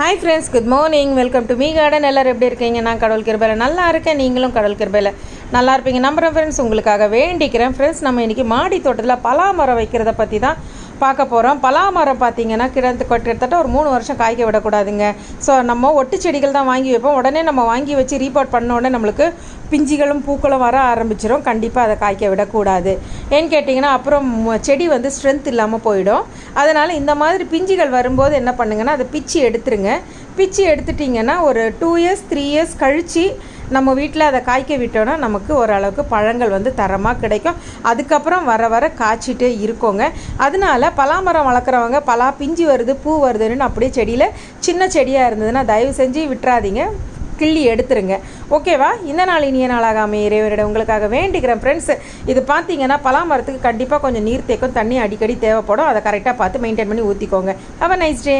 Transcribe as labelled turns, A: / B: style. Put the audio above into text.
A: Hi friends good morning welcome to me garden எல்லோரும் எப்படி இருக்கீங்க? நான் கடவுள் கிருபையில் நல்லா இருக்கேன். நீங்களும் கடவுள் கிருபையில் நல்லா இருப்பீங்க. நம்புகிறேன் ஃப்ரெண்ட்ஸ் உங்களுக்காக வேண்டிக்கிறேன். ஃப்ரெண்ட்ஸ் நம்ம இன்றைக்கி மாடி தோட்டத்தில் பலா மரம் வைக்கிறத பற்றி தான் பார்க்க போகிறோம் பலா மரம் பார்த்தீங்கன்னா கிடந்து கிட்டத்தட்ட ஒரு மூணு வருஷம் காய்க்க விடக்கூடாதுங்க. ஸோ நம்ம ஒட்டு செடிகள் தான் வாங்கி வைப்போம். உடனே நம்ம வாங்கி வச்சு ரீபோர்ட் பண்ண உடனே நம்மளுக்கு பிஞ்சுகளும் பூக்களும் வர ஆரம்பிச்சிடும் கண்டிப்பாக அதை காய்க்க விடக்கூடாது. ஏன்னு கேட்டிங்கன்னா அப்புறம் செடி வந்து ஸ்ட்ரென்த் இல்லாமல் போயிடும். அதனால் இந்த மாதிரி பிஞ்சுகள் வரும்போது என்ன பண்ணுங்கன்னா அதை பிச்சு எடுத்துருங்க. பிச்சு எடுத்துட்டிங்கன்னா ஒரு டூ இயர்ஸ் த்ரீ இயர்ஸ் கழித்து நம்ம வீட்டில் அதை காய்க்க விட்டோன்னா நமக்கு ஓரளவுக்கு பழங்கள் வந்து தரமாக கிடைக்கும். அதுக்கப்புறம் வர வர காய்ச்சிட்டே இருக்கோங்க. அதனால பலாமரம் வளர்க்குறவங்க பலா பிஞ்சு வருது பூ வருதுன்னு அப்படியே செடியில் சின்ன செடியாக இருந்ததுன்னா தயவு செஞ்சு விட்டுறாதீங்க. கிள்ளி எடுத்துருங்க. ஓகேவா? இந்த நாள் இனிய நாளாக அமைய உங்களுக்காக வேண்டிக்கிறேன் ஃப்ரெண்ட்ஸ் இது பார்த்தீங்கன்னா பலாமரத்துக்கு கண்டிப்பாக கொஞ்சம் நீர் தேக்கம் தண்ணி அடிக்கடி தேவைப்படும். அதை கரெக்டாக பார்த்து மெயின்டைன் பண்ணி ஊற்றிக்கோங்க ஹவ் நைஸ் டே